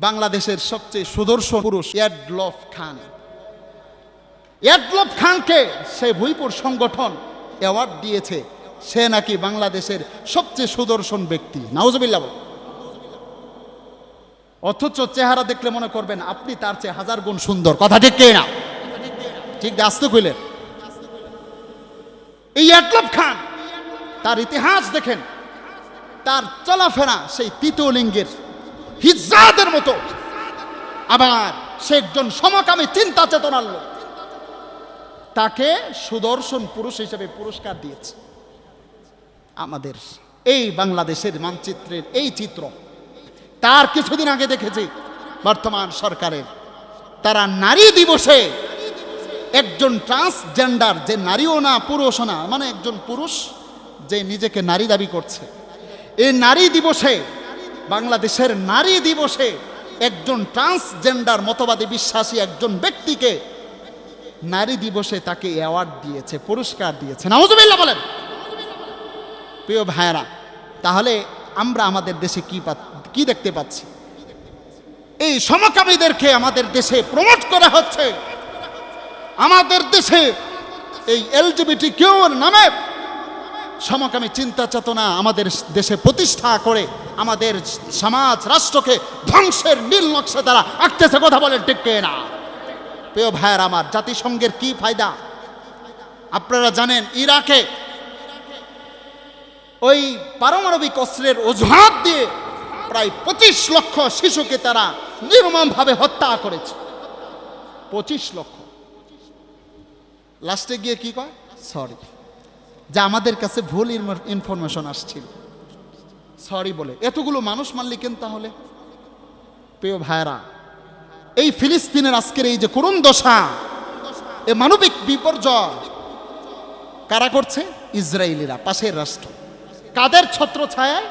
বাংলাদেশের সবচেয়ে সুদর্শন পুরুষ এডলফ খান। এডলফ খানকে সে ভুইপুর সংগঠন অ্যাওয়ার্ড দিয়েছে। সে নাকি বাংলাদেশের সবচেয়ে সুদর্শন ব্যক্তি। নাউজবিল্লা বল। অথচ চেহারা দেখলে মনে করবেন, আপনি তার চেয়ে হাজার গুণ সুন্দর। কথা ঠিক কে না? ঠিক আসতে কইলেন। এই এডলফ খান, তার ইতিহাস দেখেন। তার চলাফেরা সেই তৃতীয় লিঙ্গের হিজ্জাদের মতো। আবার সে একজন সমকামী চিন্তা চেতনার লোক। তাকে সুদর্শন পুরুষ হিসেবে পুরস্কার দিয়েছে। আমাদের এই বাংলাদেশের মানচিত্রের এই চিত্র। তার কিছুদিন আগে দেখেছি বর্তমান সরকারের। তারা নারী দিবসে একজন ট্রান্সজেন্ডার, যে নারীও না, পুরুষও না মানে একজন পুরুষ যে নিজেকে নারী দাবি করছে। এই নারী দিবসে বাংলাদেশের নারী দিবসে একজন ট্রান্সজেন্ডার মতবাদী বিশ্বাসী একজন ব্যক্তিকে নারী দিবসে তাকে অ্যাওয়ার্ড দিয়েছে, পুরস্কার দিয়েছে। নাউজুবিল্লাহ বলেন। প্রিয় ভাইয়েরা, তাহলে আমরা আমাদের দেশে কি কি দেখতে পাচ্ছি? এই সমকামীদেরকে আমাদের দেশে প্রমোট করা হচ্ছে। আমাদের দেশে এই এলজিবিটি কিউর নামে সমকামী চিন্তা চেতনা আমাদের দেশে প্রতিষ্ঠা করে আমাদের সমাজ রাষ্ট্রকে ধ্বংসের নীল নকশা দ্বারা আঁকতেছে, কথা বলেন ঠিক কে না প্রিয় ভাইয়ের আমার, জাতিসংঘের কি ফায়দা? আপনারা জানেন, ইরাকে ওই পারমাণবিক অস্ত্রের অজুহাত দিয়ে প্রায় পঁচিশ লক্ষ শিশুকে তারা নির্মমভাবে হত্যা করেছে। পঁচিশ লক্ষ। লাস্টে গিয়ে কি কয়? সরি। যে আমাদের কাছে ভুল ইনফরমেশন আসছিল। সরি বলে। এতগুলো মানুষ মারলি কেন তাহলে? প্রিয় ভাইরা এই ফিলিস্তিনের আজকের এই যে করুণ দশা, এ মানবিক বিপর্যয় কারা করছে? ইসরায়েলিরা, পাশের রাষ্ট্র। কাদের ছত্র ছায়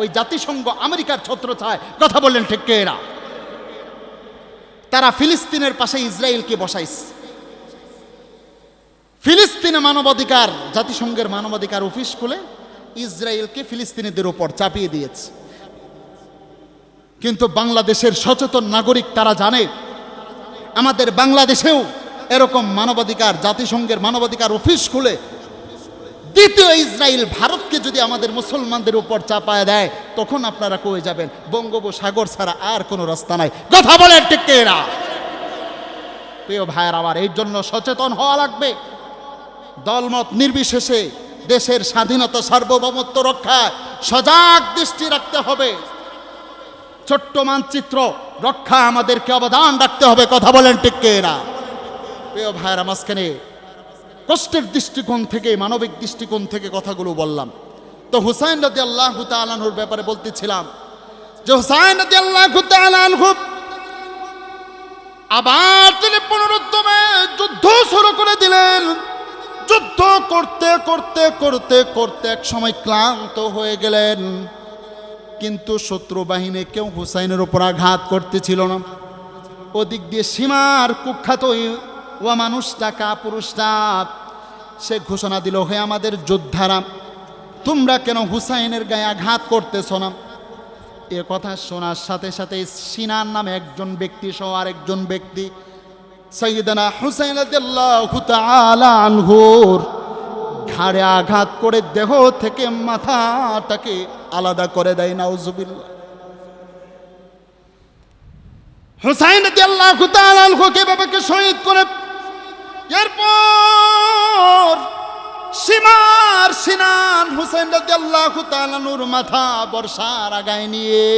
ওই জাতিসংঘ আমেরিকার ছত্র ছায় কথা বললেন ঠিক এরা? তারা ফিলিস্তিনের পাশে ইসরায়েলকে বসাইছে। ফিলিস্তিনে মানবাধিকার, জাতিসংঘের মানবাধিকার অফিস খুলে ইসরায়েলকে ফিলিস্তিনিদের উপর চাপিয়ে দিয়েছে। কিন্তু বাংলাদেশের সচেতন নাগরিক তারা জানে, আমাদের বাংলাদেশেও এরকম মানবাধিকার, জাতিসংঘের মানবাধিকার অফিস খুলে দ্বিতীয় ইসরায়েল ভারতকে যদি আমাদের মুসলমানদের উপর চাপায় দেয়, তখন আপনারা কয়ে যাবেন? বঙ্গোপসাগর ছাড়া আর কোনো রাস্তা নাই। কথা বলেন ঠিক এরা প্রিয় ভাইয়ের আবার এই জন্য সচেতন হওয়া লাগবে। দলমত নির্বিশেষে দেশের স্বাধীনতা, সার্বভৌমত্ব রক্ষায় সজাগ দৃষ্টি রাখতে হবে। ছোট্ট মানচিত্র রক্ষা আমাদেরকে অবদান রাখতে হবে, কথা বলেন ঠিক কে এরা প্রিয় ভাইয়েরা, মাঝখানে কষ্টের দৃষ্টিকোণ থেকে, মানবিক দৃষ্টিকোণ থেকে কথাগুলো বললাম। তো হুসাইন রাজি আল্লাহ তালানহুর ব্যাপারে বলতেছিলাম যে, হুসাইন রাজি আল্লাহ তালানহু আবার তিনি পুনরুদ্যমে যুদ্ধ শুরু করে দিলেন। যুদ্ধ করতে করতে করতে করতে এক সময় ক্লান্ত হয়ে গেলেন। কিন্তু শত্রু বাহিনী কেউ হুসাইনের উপর আঘাত করতেছিল না। ওদিক দিয়ে সীমার কুখ্যাত ও মানুষটা কা পুরুষটা সে ঘোষণা দিল, হে আমাদের যোদ্ধারা, তোমরা কেন হুসাইনের গায়ে আঘাত করতেছ না? এ কথা শোনার সাথে সাথে সিনার নামে একজন ব্যক্তি সহ আরেকজন ব্যক্তি সৈয়দনা হুসাইন তাআলা আনহুর ঘাড়ে আঘাত করে দেহ থেকে মাথাটাকে আলাদা করে দেয়, নাউজুবিল্লাহ। হুসাইন রাদিয়াল্লাহু তাআলা আনহুকে বাবাকে শহীদ করে এরপর সীমার সিনান হুসেন রাদিয়াল্লাহু তাআলা নূর মাথা বর্ষার আগায় নিয়ে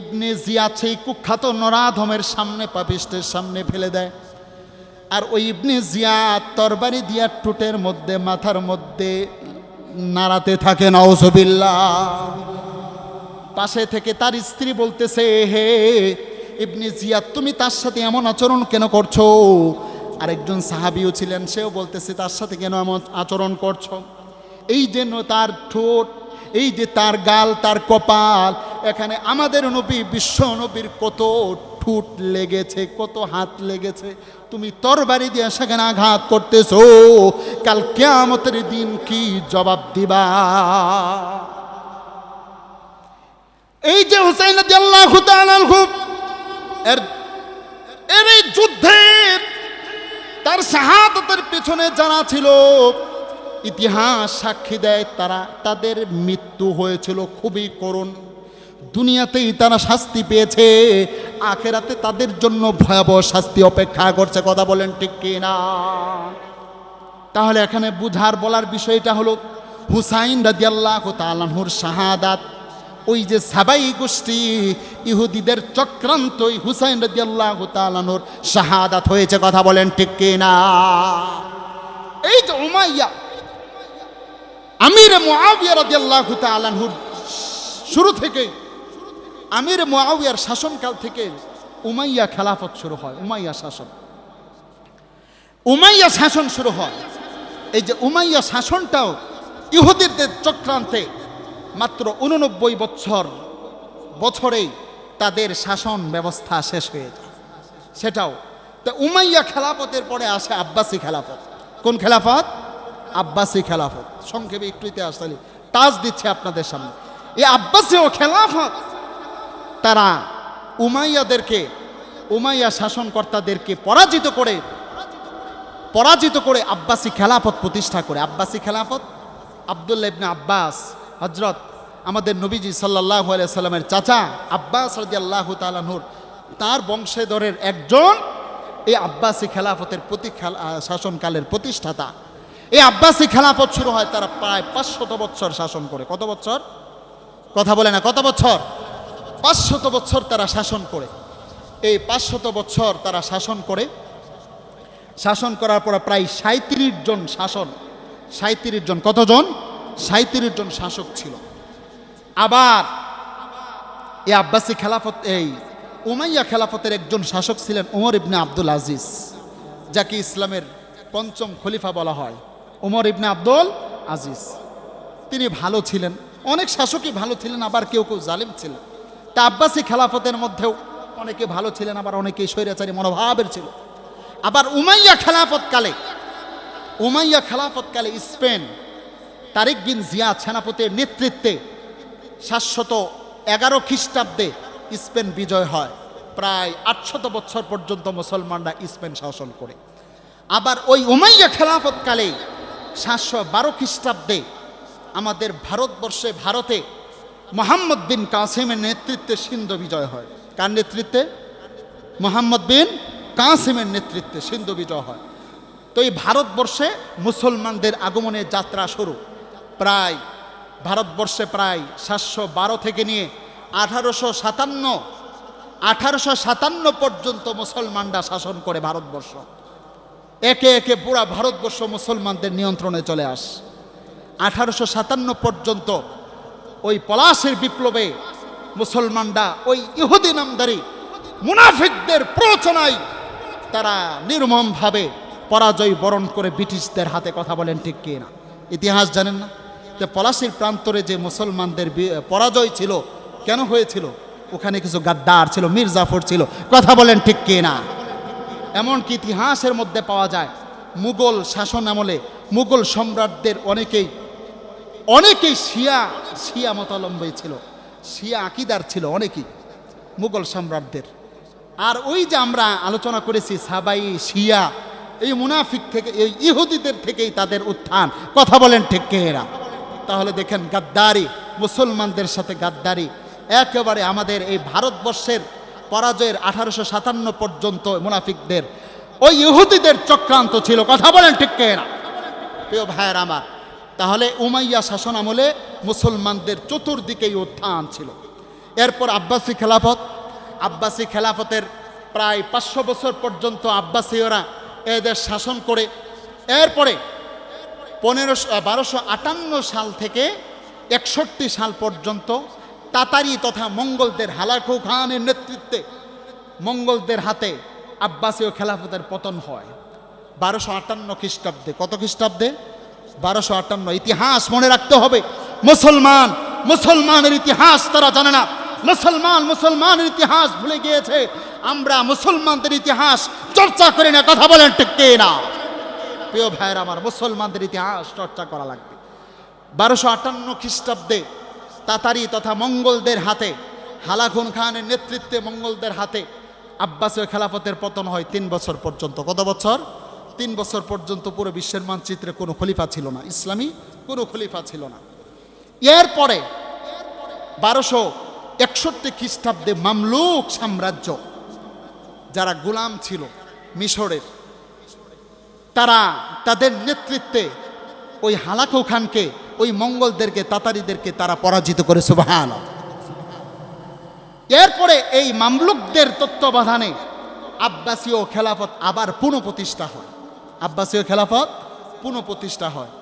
ইবনে জিয়াদ সেই কুখ্যাত নরাধমের সামনে, পাপিষ্টের সামনে ফেলে দেয়। আর ওই ইবনে জিয়াদ তরবারি দিয়া টুটের মধ্যে, মাথার মধ্যে নাড়াতে থাকে, নাউজুবিল্লাহ। পাশে থেকে তার স্ত্রী বলতেছে, হে ইবনে জিয়াদ, তুমি তার সাথে এমন আচরণ কেন করছ? আরেকজন সাহাবিও ছিলেন, সেও বলতেছে, তার সাথে কেন এমন আচরণ করছ? এই জন্য তার ঠোঁট এই যে তার গাল, তার কপাল, এখানে আমাদের নবী, বিশ্ব নবীর কত ঠুট লেগেছে, কত হাত লেগেছে। তুমি তরবারি দিয়ে সেখানে আঘাত করতেছো, কাল কেয়ামতের দিন কি জবাব দিবা? এই যে হুসাইন এর এর এই যুদ্ধে তার শাহাদতের পেছনে জানা ছিল ইতিহাস সাক্ষী দেয় তারা। তাদের মৃত্যু হয়েছিল খুবই করুণ। দুনিয়াতেই তারা শাস্তি পেয়েছে। আখেরাতে তাদের জন্য ভয়াবহ শাস্তি অপেক্ষা করছে। কথা বলেন ঠিক কি না তাহলে এখানে বুঝার বলার বিষয়টা হলো, হুসাইন রাদিয়াল্লাহ তালানহুর শাহাদাত। ওই যে সাবাই গোষ্ঠী, ইহুদিদের চক্রান্ত ওই হুসাইন রাদিয়াল্লাহ তালানহুর শাহাদাত হয়েছে। কথা বলেন ঠিক কি না এই যে উমাইয়া শুরু থেকে আমির মুআবিয়ার শাসনকাল থেকে উমাইয়া খেলাফত শুরু হয়, উমাইয়া শাসন। উমাইয়া শাসন শুরু হয়। এই যে উমাইয়া শাসনটাও ইহুদিদের চক্রান্তে মাত্র উননব্বই বছর বছরেই তাদের শাসন ব্যবস্থা শেষ হয়ে যায়। সেটাও। তো উমাইয়া খেলাফতের পরে আসে আব্বাসী খেলাফত। কোন খেলাফত? আব্বাসী খেলাফত। সংক্ষেপে একটু ইতিহাস তাজ দিচ্ছে আপনাদের সামনে। এই আব্বাসী ও খেলাফত, তারা উমাইয়াদেরকে, উমাইয়া শাসনকর্তাদেরকে পরাজিত করে পরাজিত করে আব্বাসী খেলাফত প্রতিষ্ঠা করে। আব্বাসী খেলাফত, আবদুল্লাহ ইবনে আব্বাস হজরত আমাদের নবীজি সাল্লাহ সাল্লামের চাচা আব্বাস রাজি আল্লাহ তালাহুর তার বংশধরের একজন এই আব্বাসী খেলাফতের প্রতি শাসনকালের প্রতিষ্ঠাতা। এই আব্বাসী খেলাফত শুরু হয় তারা প্রায় পাঁচশত বছর শাসন করে। কত বছর? কথা বলে না, কত বছর? পাঁচশত বছর তারা শাসন করে। এই পাঁচশত বছর তারা শাসন করে। শাসন করার পর প্রায় সাঁত্রিশ জন শাসন সাঁত্রিশ জন কতজন? সাঁত্রিশ জন শাসক ছিল। আবার এই আব্বাসী খেলাফত, এই উমাইয়া খেলাফতের একজন শাসক ছিলেন উমর ইবনে আব্দুল আজিজ, যাকে ইসলামের পঞ্চম খলিফা বলা হয়। উমর ইবনে আব্দুল আজিজ। তিনি ভালো ছিলেন। অনেক শাসকই ভালো ছিলেন, আবার কেউ কেউ জালিম ছিলেন। তা আব্বাসী খেলাফতের মধ্যেও অনেকে ভালো ছিলেন, আবার অনেকেই স্বৈরাচারী মনোভাবের ছিল। আবার উমাইয়া খেলাফতকালে উমাইয়া খেলাফতকালে স্পেন, তারিক বিন জিয়া সেনাপতির নেতৃত্বে সাতশত এগারো খ্রিস্টাব্দে স্পেন বিজয় হয়। প্রায় আটশত বছর পর্যন্ত মুসলমানরা স্পেন শাসন করে। আবার ওই উমাইয়া খেলাফতকালে সাতশো বারো খ্রিস্টাব্দে আমাদের ভারতবর্ষে, ভারতে মোহাম্মদ বিন কাসিমের নেতৃত্বে সিন্ধু বিজয় হয়। কার নেতৃত্বে? মোহাম্মদ বিন কাসিমের নেতৃত্বে সিন্ধু বিজয় হয়। তো এই ভারতবর্ষে মুসলমানদের আগমনের যাত্রা শুরু। প্রায়, ভারতবর্ষে প্রায় সাতশো বারো থেকে নিয়ে আঠারোশো সাতান্ন আঠারোশো সাতান্ন পর্যন্ত মুসলমানরা শাসন করে ভারতবর্ষ। একে একে পুরা ভারতবর্ষ মুসলমানদের নিয়ন্ত্রণে চলে আস। আঠারোশো সাতান্ন পর্যন্ত ওই পলাশের বিপ্লবে মুসলমানরা ওই ইহুদি নামদারি মুনাফিকদের প্ররোচনায় তারা নির্মমভাবে পরাজয় বরণ করে ব্রিটিশদের হাতে কথা বলেন, ঠিক কি না? ইতিহাস জানেন না? যে পলাশির প্রান্তরে যে মুসলমানদের পরাজয় ছিল, কেন হয়েছিল? ওখানে কিছু গাদ্দার ছিল মীর জাফর ছিল, কথা বলেন, ঠিক কি না? এমনকি ইতিহাসের মধ্যে পাওয়া যায়, মুঘল শাসন আমলে মুঘল সম্রাটদের অনেকেই অনেকেই শিয়া শিয়া মতাবলম্বী ছিল, শিয়া আকিদার ছিল অনেকেই, মুঘল সম্রাটদের। আর ওই যে আমরা আলোচনা করেছি সাবাই, শিয়া, এই মুনাফিক থেকে, এই ইহুদিদের থেকেই তাদের উত্থান, কথা বলেন ঠিক এরা? তাহলে দেখেন গাদ্দারি, মুসলমানদের সাথে গাদ্দারি, একেবারে আমাদের এই ভারতবর্ষের পরাজয়ের আঠারোশো সাতান্ন পর্যন্ত মুনাফিকদের, ওই ইহুদিদের চক্রান্ত ছিল। কথা বলেন ঠিক কে এরা প্রিয় ভাইয়ের আমার, তাহলে উমাইয়া শাসন আমলে মুসলমানদের চতুর্দিকেই উত্থান ছিল। এরপর আব্বাসী খেলাফত, আব্বাসী খেলাফতের প্রায় পাঁচশো বছর পর্যন্ত আব্বাসীয়রা এদের শাসন করে, এরপরে পনেরোশো, বারোশো আটান্ন সাল থেকে একষট্টি সাল পর্যন্ত তাতারি তথা মঙ্গলদের হালাকু খানের নেতৃত্বে মঙ্গলদের হাতে আব্বাসীয় খেলাফতের পতন হয়। বারোশো আটান্ন খ্রিস্টাব্দে, কত খ্রিস্টাব্দে? বারোশো আটান্ন। ইতিহাস মনে রাখতে হবে, মুসলমান, মুসলমানের ইতিহাস তারা জানে না। মুসলমান, মুসলমানের ইতিহাস ভুলে গিয়েছে। আমরা মুসলমানদের ইতিহাস চর্চা করি না, কথা বলেন ঠিক কে না প্রিয় ভাইয়ের আমার, মুসলমানদের ইতিহাস চর্চা করা লাগবে। বারোশো আটান্ন খ্রিস্টাব্দে তাতারি তথা মঙ্গলদের হাতে, হালাখুন খানের নেতৃত্বে মঙ্গলদের হাতে আব্বাসীয় খেলাফতের পতন হয় তিন বছর পর্যন্ত। কত বছর? তিন বছর পর্যন্ত পুরো বিশ্বের মানচিত্রে কোনো খলিফা ছিল না। ইসলামী কোনো খলিফা ছিল না। এরপরে বারোশো একষট্টি খ্রিস্টাব্দে মামলুক সাম্রাজ্য, যারা গোলাম ছিল মিশরের, তারা তাদের নেতৃত্বে ওই হালাকু খানকে ওই মঙ্গলদেরকে, তাতারিদেরকে তারা পরাজিত করে সুবাহান এরপরে এই মামলুকদের তত্ত্বাবধানে আব্বাসীয় খেলাফত আবার পুনঃপ্রতিষ্ঠা হয়। আব্বাসীয় খেলাফত পুনঃপ্রতিষ্ঠা হয়।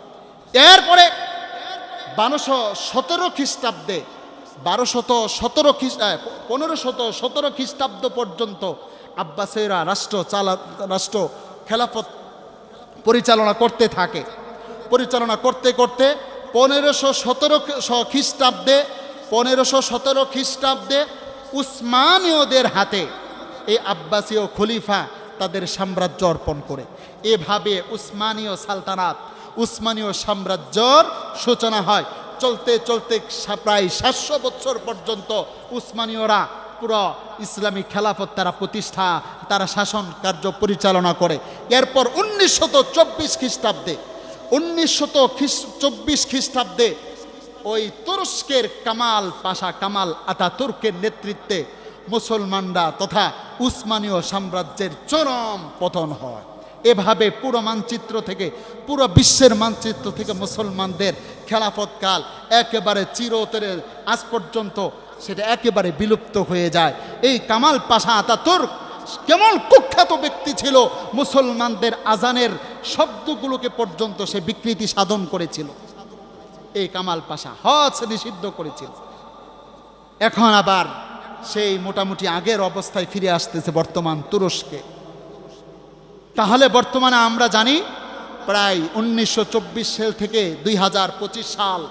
এরপরে বারোশো সতেরো খ্রিস্টাব্দে, বারোশত সতেরো খ্রিস্ট পনেরো শত সতেরো খ্রিস্টাব্দ পর্যন্ত আব্বাসীয়রা রাষ্ট্র চালা, রাষ্ট্র খেলাফত পরিচালনা করতে থাকে। পরিচালনা করতে করতে পনেরোশো সতেরো খ্রিস্টাব্দে, পনেরোশো সতেরো খ্রিস্টাব্দে উসমানীয়দের হাতে এই আব্বাসীয় খলিফা তাদের সাম্রাজ্য অর্পণ করে। এভাবে উসমানীয় সালতানাত, উসমানীয় সাম্রাজ্যর সূচনা হয়। চলতে চলতে প্রায় সাতশো বছর পর্যন্ত উসমানীয়রা পুরো ইসলামী খেলাফত তারা প্রতিষ্ঠা, তারা শাসন কার্য পরিচালনা করে। এরপর উনিশশত চব্বিশ খ্রিস্টাব্দে উনিশশত চব্বিশ খ্রিস্টাব্দে ওই তুরস্কের কামাল পাশা কামাল আতাতুর্কের নেতৃত্বে মুসলমানরা তথা উসমানীয় সাম্রাজ্যের চরম পতন হয়। এভাবে পুরো মানচিত্র থেকে, পুরো বিশ্বের মানচিত্র থেকে মুসলমানদের খেলাফতকাল একেবারে চিরতরের আজ পর্যন্ত সেটা একেবারে বিলুপ্ত হয়ে যায়। এই কামাল পাশা আতাতুর্ক কেমন কুখ্যাত ব্যক্তি ছিল মুসলমানদের আজানের শব্দগুলোকে পর্যন্ত সে বিকৃতি সাধন করেছিল। এই কামাল পাশা হজ নিষিদ্ধ করেছিল। এখন আবার সেই মোটামুটি আগের অবস্থায় ফিরে আসতেছে বর্তমান তুরস্কে। তাহলে বর্তমানে আমরা জানি প্রায় উনিশশো চব্বিশ সাল থেকে দুই হাজার পঁচিশ সাল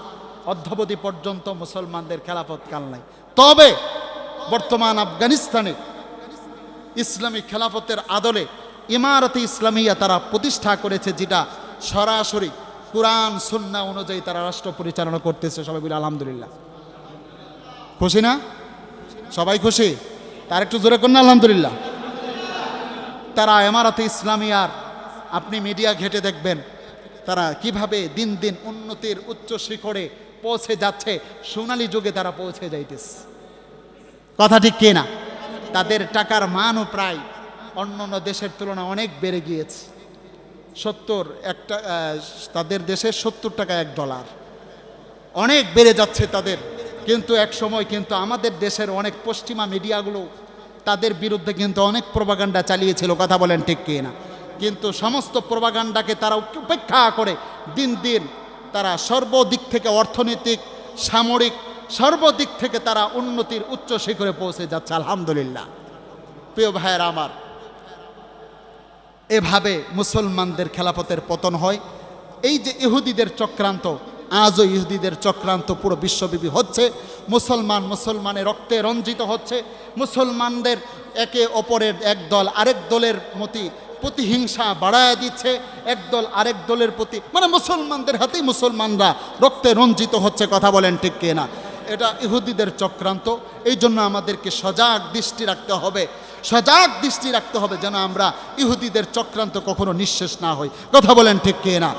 অদ্যাবধি পর্যন্ত মুসলমানদের খেলাফত কাল নাই। তবে বর্তমান আফগানিস্তানে ইসলামী খেলাফতের আদলে ইমারতে ইসলামিয়া তারা প্রতিষ্ঠা করেছে, যেটা সরাসরি কোরআন, সুন্না অনুযায়ী তারা রাষ্ট্র পরিচালনা করতেছে। সবাই বলে, আলহামদুলিল্লাহ। খুশি না? সবাই খুশি? তার একটু জোরে করুন আলহামদুলিল্লাহ। তারা এমারাতে ইসলামিয়ার, আপনি মিডিয়া ঘেটে দেখবেন, তারা কীভাবে দিন দিন উন্নতির উচ্চ শিখরে পৌঁছে যাচ্ছে, সোনালী যুগে তারা পৌঁছে যাইতেছে। কথা ঠিক কে না? তাদের টাকার মানও প্রায় অন্য অন্য দেশের তুলনায় অনেক বেড়ে গিয়েছে। সত্তর একটা তাদের দেশে সত্তর টাকা এক ডলার। অনেক বেড়ে যাচ্ছে তাদের। কিন্তু এক সময় কিন্তু আমাদের দেশের অনেক পশ্চিমা মিডিয়াগুলো তাদের বিরুদ্ধে কিন্তু অনেক প্রবাগান্ডা চালিয়েছিল, কথা বলেন ঠিক কি না কিন্তু সমস্ত প্রবাগান্ডাকে তারা উপেক্ষা করে দিন দিন তারা সর্বদিক থেকে অর্থনৈতিক, সামরিক, সর্বদিক থেকে তারা উন্নতির উচ্চ শিখরে পৌঁছে যাচ্ছে, আলহামদুলিল্লাহ। প্রিয় ভাইয়ের আমার এভাবে মুসলমানদের খেলাফতের পতন হয়। এই যে ইহুদিদের চক্রান্ত, আজও ইহুদিদের চক্রান্ত পুরো বিশ্বব্যাপী হচ্ছে। মুসলমান মুসলমানের রক্তে রঞ্জিত হচ্ছে। মুসলমানদের একে অপরের এক দল আরেক দলের মতি প্রতিহিংসা বাড়ায় দিচ্ছে। এক দল আরেক দলের প্রতি মানে মুসলমানদের হাতেই মুসলমানরা রক্তে রঞ্জিত হচ্ছে, কথা বলেন ঠিক কিনা। এটা ইহুদিদের চক্রান্ত। এই জন্য আমাদেরকে সজাগ দৃষ্টি রাখতে হবে। সজাগ দৃষ্টি রাখতে হবে যেন আমরা ইহুদিদের চক্রান্ত কখনো নিঃশেষ না হই। কথা বলেন ঠিক কে না